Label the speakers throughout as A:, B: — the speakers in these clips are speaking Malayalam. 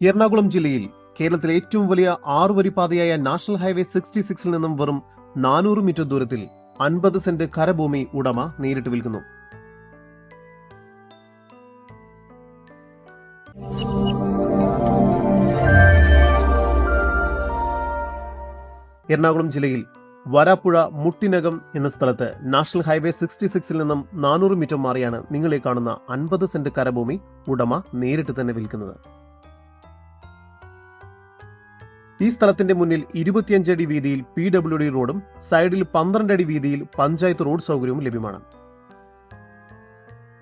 A: എറണാകുളം ജില്ലയിൽ കേരളത്തിലെ ഏറ്റവും വലിയ ആറുവരിപ്പാതയായ നാഷണൽ ഹൈവേ സിക്സ്റ്റി സിക്സിൽ നിന്നും വെറും നാനൂറ് മീറ്റർ ദൂരത്തിൽ അൻപത് സെന്റ് കരഭൂമി ഉടമ നേരിട്ട് വിൽക്കുന്നു. എറണാകുളം ജില്ലയിൽ വരാപ്പുഴ മുട്ടിനകം എന്ന സ്ഥലത്ത് നാഷണൽ ഹൈവേ സിക്സ്റ്റി സിക്സിൽ നിന്നും നാനൂറ് മീറ്റർ മാറിയാണ് നിങ്ങളെ കാണുന്ന അൻപത് സെന്റ് കരഭൂമി ഉടമ നേരിട്ട് തന്നെ വിൽക്കുന്നത്. ഈ സ്ഥലത്തിന്റെ മുന്നിൽ ഇരുപത്തിയഞ്ചടി വീതിയിൽ പി ഡബ്ല്യു ഡി റോഡും സൈഡിൽ പന്ത്രണ്ട് അടി വീതിയിൽ പഞ്ചായത്ത് റോഡ് സൗകര്യവും ലഭ്യമാണ്.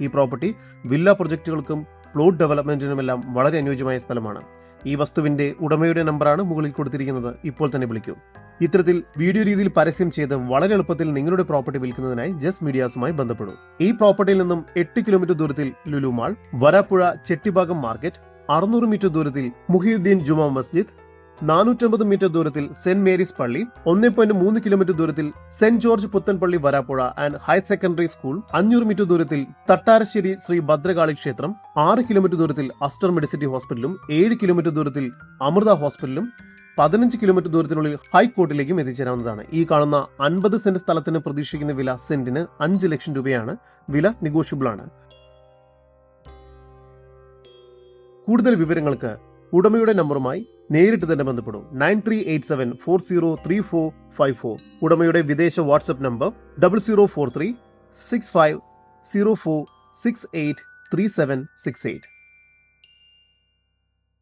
A: ഈ പ്രോപ്പർട്ടി വില്ല പ്രൊജക്ടുകൾക്കും പ്ലോട്ട് ഡെവലപ്മെന്റിനുമെല്ലാം വളരെ അനുയോജ്യമായ സ്ഥലമാണ്. ഈ വസ്തുവിന്റെ ഉടമയുടെ നമ്പറാണ് മുകളിൽ കൊടുത്തിരിക്കുന്നത്. ഇപ്പോൾ തന്നെ വിളിക്കൂ. ഇത്തരത്തിൽ വീഡിയോ രീതിയിൽ പരസ്യം ചെയ്ത് വളരെ എളുപ്പത്തിൽ നിങ്ങളുടെ പ്രോപ്പർട്ടി വിൽക്കുന്നതിനായി ജസ് മീഡിയാസുമായി ബന്ധപ്പെടും. ഈ പ്രോപ്പർട്ടിയിൽ നിന്നും എട്ട് കിലോമീറ്റർ ദൂരത്തിൽ ലുലു മാൾ വരാപ്പുഴ ചെട്ടിഭാഗം മാർക്കറ്റ് അറുന്നൂറ് മീറ്റർ ദൂരത്തിൽ മുഹിയുദ്ദീൻ ജുമാ മസ്ജിദ് നാനൂറ്റമ്പത് മീറ്റർ ദൂരത്തിൽ സെന്റ് മേരീസ് പള്ളി ഒന്നേ പോയിന്റ് മൂന്ന് കിലോമീറ്റർ ദൂരത്തിൽ Saint George Puthenpally Varapuzha and higher secondary school അഞ്ഞൂറ് മീറ്റർ ദൂരത്തിൽ തട്ടാരശ്ശേരി ശ്രീ ഭദ്രകാളി ക്ഷേത്രം ആറ് കിലോമീറ്റർ ദൂരത്തിൽ അസ്റ്റർ മെഡിസിറ്റി ഹോസ്പിറ്റലും ഏഴ് കിലോമീറ്റർ ദൂരത്തിൽ അമൃത ഹോസ്പിറ്റലും പതിനഞ്ച് കിലോമീറ്റർ ദൂരത്തിനുള്ളിൽ ഹൈക്കോർട്ടിലേക്കും എത്തിച്ചേരാവുന്നതാണ്. ഈ കാണുന്ന അൻപത് സെന്റ് സ്ഥലത്തിന് പ്രതീക്ഷിക്കുന്ന വില സെന്റിന് അഞ്ച് ലക്ഷം രൂപയാണ്. വില നെഗോഷ്യബിൾ ആണ്. കൂടുതൽ വിവരങ്ങൾക്ക് ഉടമയുടെ നമ്പറുമായി നേരിട്ട് തന്നെ ബന്ധപ്പെടും. Nine three eight seven four zero three four five four. ഉടമയുടെ വിദേശ WhatsApp number double zero four three six five zero four six eight three seven six eight